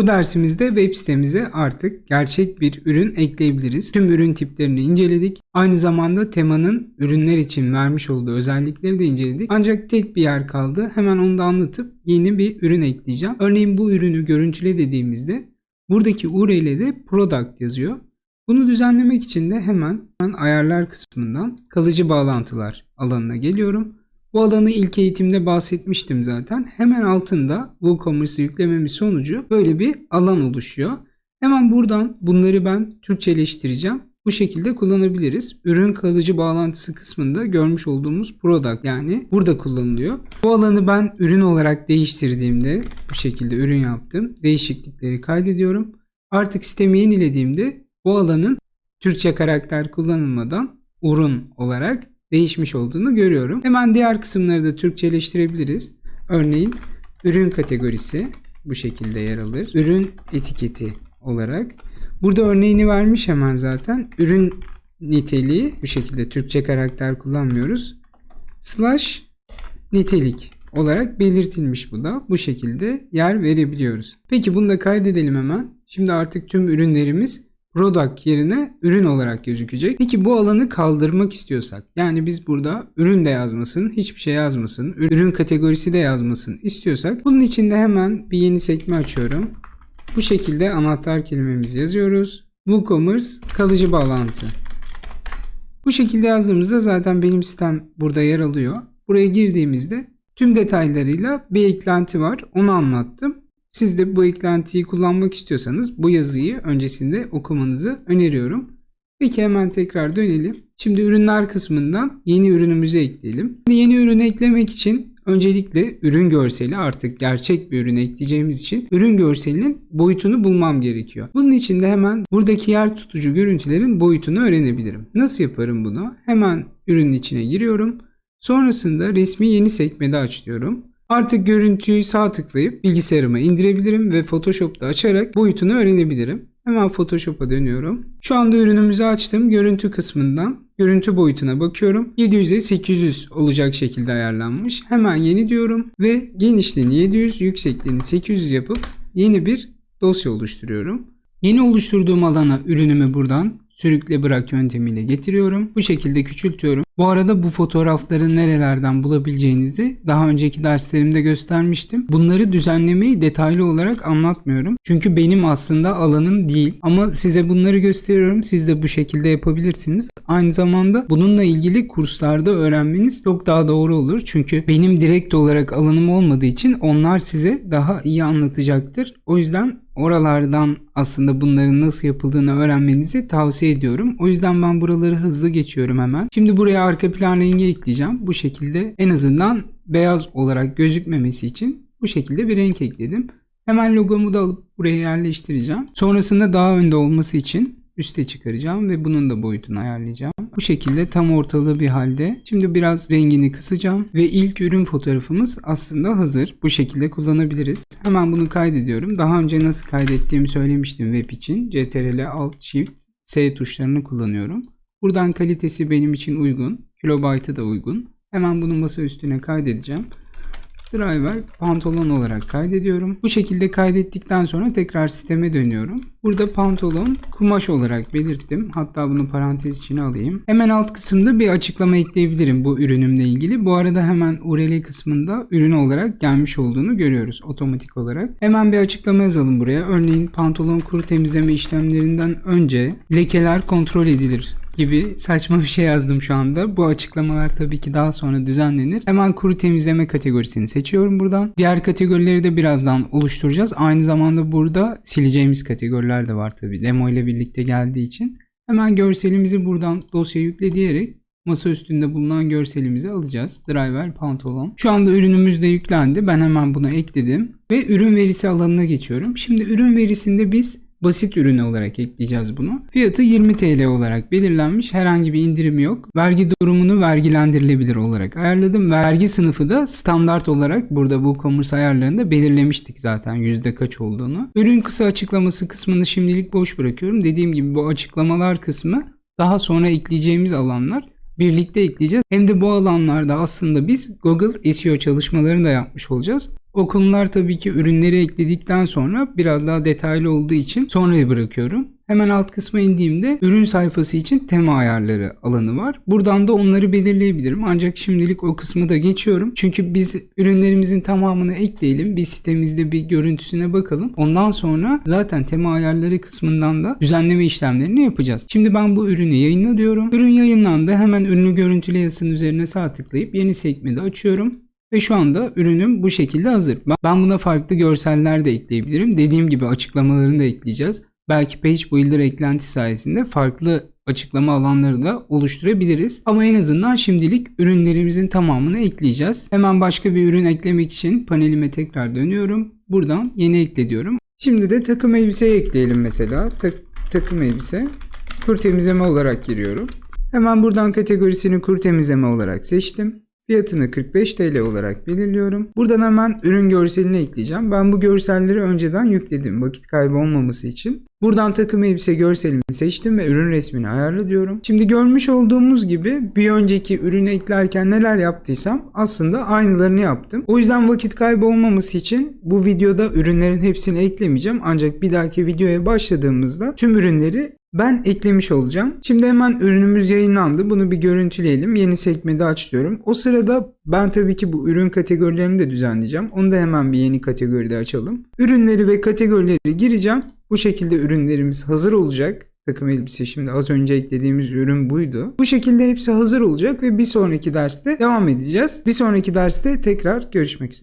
Bu dersimizde web sitemize artık gerçek bir ürün ekleyebiliriz. Tüm ürün tiplerini inceledik. Aynı zamanda temanın ürünler için vermiş olduğu özellikleri de inceledik. Ancak tek bir yer kaldı. Hemen onu da anlatıp yeni bir ürün ekleyeceğim. Örneğin bu ürünü görüntüle dediğimizde buradaki URL'de product yazıyor. Bunu düzenlemek için de hemen ayarlar kısmından kalıcı bağlantılar alanına geliyorum. Bu alanı ilk eğitimde bahsetmiştim zaten. Hemen altında WooCommerce'ı yüklememiz sonucu böyle bir alan oluşuyor. Hemen buradan bunları ben Türkçeleştireceğim. Bu şekilde kullanabiliriz. Ürün kalıcı bağlantısı kısmında görmüş olduğumuz product yani burada kullanılıyor. Bu alanı ben ürün olarak değiştirdiğimde bu şekilde ürün yaptım. Değişiklikleri kaydediyorum. Artık sistemi yenilediğimde bu alanın Türkçe karakter kullanılmadan ürün olarak değişmiş olduğunu görüyorum. Hemen diğer kısımları da Türkçeleştirebiliriz. Örneğin ürün kategorisi bu şekilde yer alır. Ürün etiketi olarak. Burada örneğini vermiş hemen zaten. Ürün niteliği bu şekilde Türkçe karakter kullanmıyoruz. Slash nitelik olarak belirtilmiş bu da. Bu şekilde yer verebiliyoruz. Peki bunu da kaydedelim hemen. Şimdi artık tüm ürünlerimiz product yerine ürün olarak gözükecek. Peki bu alanı kaldırmak istiyorsak yani biz burada ürün de yazmasın, hiçbir şey yazmasın, ürün kategorisi de yazmasın istiyorsak bunun için de hemen bir yeni sekme açıyorum. Bu şekilde anahtar kelimemizi yazıyoruz. WooCommerce kalıcı bağlantı. Bu şekilde yazdığımızda zaten benim sistem burada yer alıyor. Buraya girdiğimizde tüm detaylarıyla bir eklenti var. Onu anlattım. Siz de bu eklentiyi kullanmak istiyorsanız bu yazıyı öncesinde okumanızı öneriyorum. Peki hemen tekrar dönelim. Şimdi ürünler kısmından yeni ürünümüzü ekleyelim. Yeni ürünü eklemek için öncelikle ürün görseli artık gerçek bir ürün ekleyeceğimiz için ürün görselinin boyutunu bulmam gerekiyor. Bunun için de hemen buradaki yer tutucu görüntülerin boyutunu öğrenebilirim. Nasıl yaparım bunu? Hemen ürünün içine giriyorum. Sonrasında resmi yeni sekmede aç diyorum. Artık görüntüyü sağ tıklayıp bilgisayarıma indirebilirim ve Photoshop'ta açarak boyutunu öğrenebilirim. Hemen Photoshop'a dönüyorum. Şu anda ürünümüzü açtım. Görüntü kısmından görüntü boyutuna bakıyorum. 700'e 800 olacak şekilde ayarlanmış. Hemen yeni diyorum ve genişliğini 700, yüksekliğini 800 yapıp yeni bir dosya oluşturuyorum. Yeni oluşturduğum alana ürünümü buradan sürükle bırak yöntemiyle getiriyorum. Bu şekilde küçültüyorum. Bu arada bu fotoğrafları nerelerden bulabileceğinizi daha önceki derslerimde göstermiştim. Bunları düzenlemeyi detaylı olarak anlatmıyorum. Çünkü benim aslında alanım değil. Ama size bunları gösteriyorum. Siz de bu şekilde yapabilirsiniz. Aynı zamanda bununla ilgili kurslarda öğrenmeniz çok daha doğru olur. Çünkü benim direkt olarak alanım olmadığı için onlar size daha iyi anlatacaktır. O yüzden oralardan aslında bunların nasıl yapıldığını öğrenmenizi tavsiye ediyorum. O yüzden ben buraları hızlı geçiyorum hemen. Şimdi buraya arka plan rengi ekleyeceğim. Bu şekilde en azından beyaz olarak gözükmemesi için bu şekilde bir renk ekledim. Hemen logomu da alıp buraya yerleştireceğim. Sonrasında daha önde olması için üste çıkaracağım ve bunun da boyutunu ayarlayacağım. Bu şekilde tam ortalığı bir halde. Şimdi biraz rengini kısacağım ve ilk ürün fotoğrafımız aslında hazır. Bu şekilde kullanabiliriz. Hemen bunu kaydediyorum. Daha önce nasıl kaydettiğimi söylemiştim web için. CTRL Alt Shift S tuşlarını kullanıyorum. Buradan kalitesi benim için uygun. Kilobaytı da uygun. Hemen bunu masa üstüne kaydedeceğim. Driver pantolon olarak kaydediyorum. Bu şekilde kaydettikten sonra tekrar sisteme dönüyorum. Burada pantolon kumaş olarak belirttim. Hatta bunu parantez içine alayım. Hemen alt kısımda bir açıklama ekleyebilirim bu ürünümle ilgili. Bu arada hemen URL kısmında ürün olarak gelmiş olduğunu görüyoruz otomatik olarak. Hemen bir açıklama yazalım buraya. Örneğin pantolon kuru temizleme işlemlerinden önce lekeler kontrol edilir gibi saçma bir şey yazdım şu anda. Bu açıklamalar tabii ki daha sonra düzenlenir. Hemen kuru temizleme kategorisini seçiyorum buradan. Diğer kategorileri de birazdan oluşturacağız. Aynı zamanda burada sileceğimiz kategoriler de var tabii. Demo ile birlikte geldiği için. Hemen görselimizi buradan dosya yükle diyerek masa üstünde bulunan görselimizi alacağız. Driver pantolon. Şu anda ürünümüz de yüklendi. Ben hemen bunu ekledim. Ve ürün verisi alanına geçiyorum. Şimdi ürün verisinde biz basit ürünü olarak ekleyeceğiz bunu. Fiyatı 20 TL olarak belirlenmiş. Herhangi bir indirim yok. Vergi durumunu vergilendirilebilir olarak ayarladım. Vergi sınıfı da standart olarak burada WooCommerce ayarlarında belirlemiştik zaten yüzde kaç olduğunu. Ürün kısa açıklaması kısmını şimdilik boş bırakıyorum. Dediğim gibi bu açıklamalar kısmı daha sonra ekleyeceğimiz alanlar birlikte ekleyeceğiz. Hem de bu alanlarda aslında biz Google SEO çalışmalarını da yapmış olacağız. O konular tabii ki ürünleri ekledikten sonra biraz daha detaylı olduğu için sonraya bırakıyorum. Hemen alt kısma indiğimde ürün sayfası için tema ayarları alanı var. Buradan da onları belirleyebilirim. Ancak şimdilik o kısmı da geçiyorum. Çünkü biz ürünlerimizin tamamını ekleyelim. Bir sitemizde bir görüntüsüne bakalım. Ondan sonra zaten tema ayarları kısmından da düzenleme işlemlerini yapacağız. Şimdi ben bu ürünü yayınla diyorum. Ürün yayınlandı. Hemen ürünü görüntüle yazısının üzerine sağ tıklayıp yeni sekmede açıyorum. Ve şu anda ürünüm bu şekilde hazır. Ben buna farklı görseller de ekleyebilirim. Dediğim gibi açıklamalarını da ekleyeceğiz. Belki Page Builder eklenti sayesinde farklı açıklama alanları da oluşturabiliriz. Ama en azından şimdilik ürünlerimizin tamamını ekleyeceğiz. Hemen başka bir ürün eklemek için panelime tekrar dönüyorum. Buradan yeni ekle diyorum. Şimdi de takım elbiseyi ekleyelim mesela. Tak- takım elbise. Kur temizleme olarak giriyorum. Hemen buradan kategorisini kur temizleme olarak seçtim. Fiyatını 45 TL olarak belirliyorum. Buradan hemen ürün görselini ekleyeceğim. Ben bu görselleri önceden yükledim vakit kaybı olmaması için. Buradan takım elbise görselimi seçtim ve ürün resmini ayarla diyorum. Şimdi görmüş olduğumuz gibi bir önceki ürünü eklerken neler yaptıysam aslında aynılarını yaptım. O yüzden vakit kaybı olmaması için bu videoda ürünlerin hepsini eklemeyeceğim. Ancak bir dahaki videoya başladığımızda tüm ürünleri ben eklemiş olacağım. Şimdi hemen ürünümüz yayınlandı. Bunu bir görüntüleyelim. Yeni sekmede aç diyorum. O sırada ben tabii ki bu ürün kategorilerini de düzenleyeceğim. Onu da hemen bir yeni kategoride açalım. Ürünleri ve kategorileri gireceğim. Bu şekilde ürünlerimiz hazır olacak. Takım elbise şimdi az önce eklediğimiz ürün buydu. Bu şekilde hepsi hazır olacak ve bir sonraki derste devam edeceğiz. Bir sonraki derste tekrar görüşmek üzere.